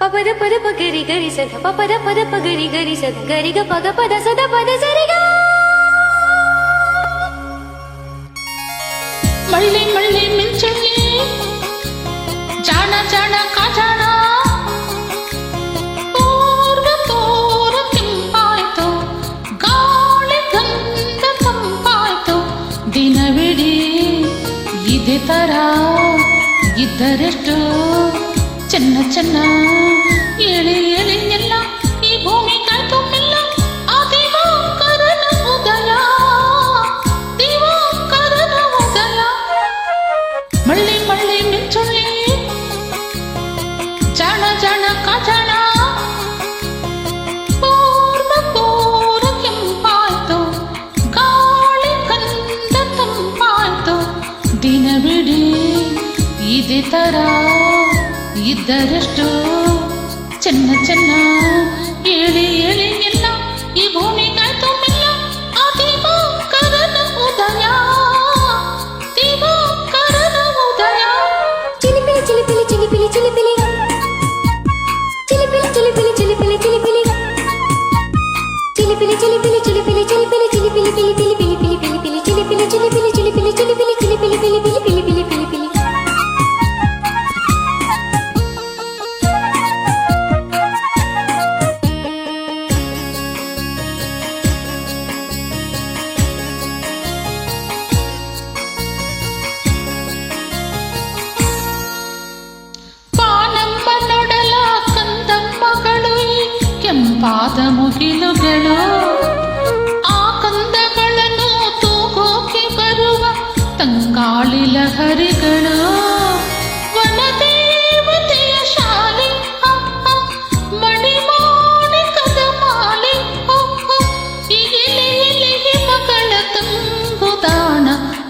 ಪಪದ ಪದ ಪಗರಿ ಗರಿ ಸದ ಪಪದ ಪದ ಪಗರಿ ಗರಿ ಸದ ಗರಿಗ ಪಗ ಪದ ಸದ ಪದ ಸರಿಗ. ಮಳ್ಳಿ ಮಳ್ಳಿ ಮಿಂಚಳ್ಳಿ ಜಾಣ ಜಾಣ ಕಾಜಾಣ. ತರ ಇದ್ದರೆಷ್ಟು ചെന്ന ചെന്ന എളി ഈ ഭൂമി കൽപ്പമില്ല ദിനവിടി ഇത് തരാ ಇದ್ದರೆಷ್ಟು ಚೆನ್ನ ಚೆನ್ನ ಪಾದಮು ಹಿಲುಗಳು ಆ ಕಂದಗಳನ್ನು ತೂಗೋಕೆ ಬರುವ ತಂಗಾಳಿ ಲಹರಿಗಳು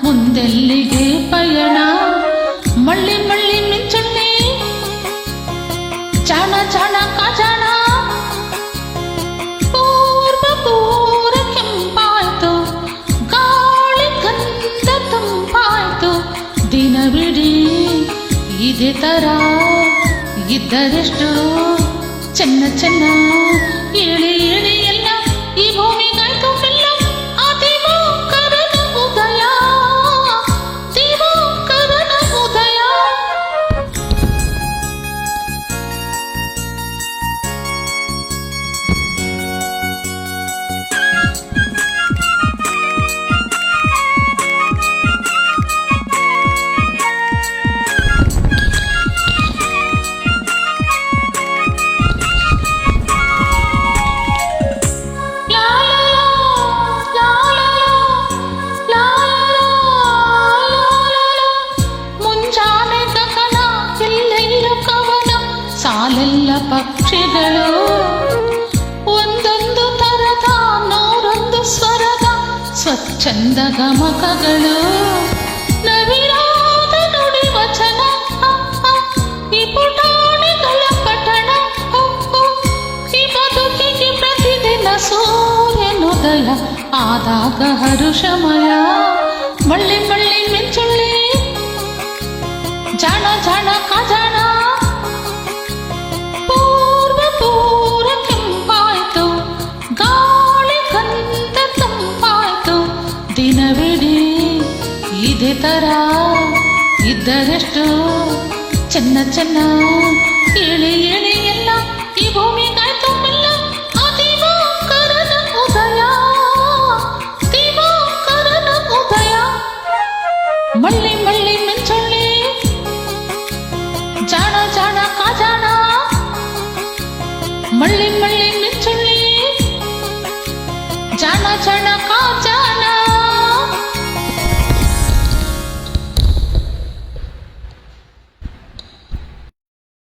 ಮುಂದೆಲ್ಲಿಗೆ ಪಯಣ ಮಳ್ಳಿ ಮಳ್ಳಿ ಮಿಂಚುಣ್ಣಿ ಚಾಣ ಚಾಣ ಕಾಚಾಣ ಇದೇ ತರ ಇದ್ದರೆಷ್ಟು ಚೆನ್ನ ಚೆನ್ನ ಏಳಿ ಪಕ್ಷಿಗಳು ಒಂದೊಂದು ತರದ ನೂರೊಂದು ಸ್ವರದ ಸ್ವಚ್ಛಂದ ಗಮಕಗಳು ನವಿರಾದ ನುಡಿ ವಚನ ಹ, ಹ, ಈ ಪುಟಾಣಿಗಳ ಪಠಣ ಹ, ಹ, ಈ ಬದುಕಿಗೆ ಪ್ರತಿದಿನ ಸೂರ್ಯನುದಯ ಆದಾಗ ಹರುಷಮಯ ಮಳ್ಳಿ ಮಳ್ಳಿ ಮಿಂಚುಳ್ಳಿ ಜಾಣ ಜಾಣ ಕಾಜಾಣ ಇದೇ ತರ ಇದ್ದರೆಷ್ಟು ಚೆನ್ನ ಚೆನ್ನ ಏಳಿ ಏಳಿ ಎಲ್ಲ ಈ ಭೂಮಿ ಕಾಯ್ತು ಮೆಲ್ಲ ಆ ದಿವಾಕರನ ಉದಯ ದಿವಾಕರನ ಉದಯ ಮಳ್ಳಿ ಮಳ್ಳಿ ಮಿಂಚುಳ್ಳಿ ಜಾಣ ಜಾಣ ಕಾಜಾಣ ಮಳ್ಳಿ ಮಳ್ಳಿ ಮಿಂಚುಳ್ಳಿ ಜಾಣ ಜಾಣ ಕಾಜಾಣ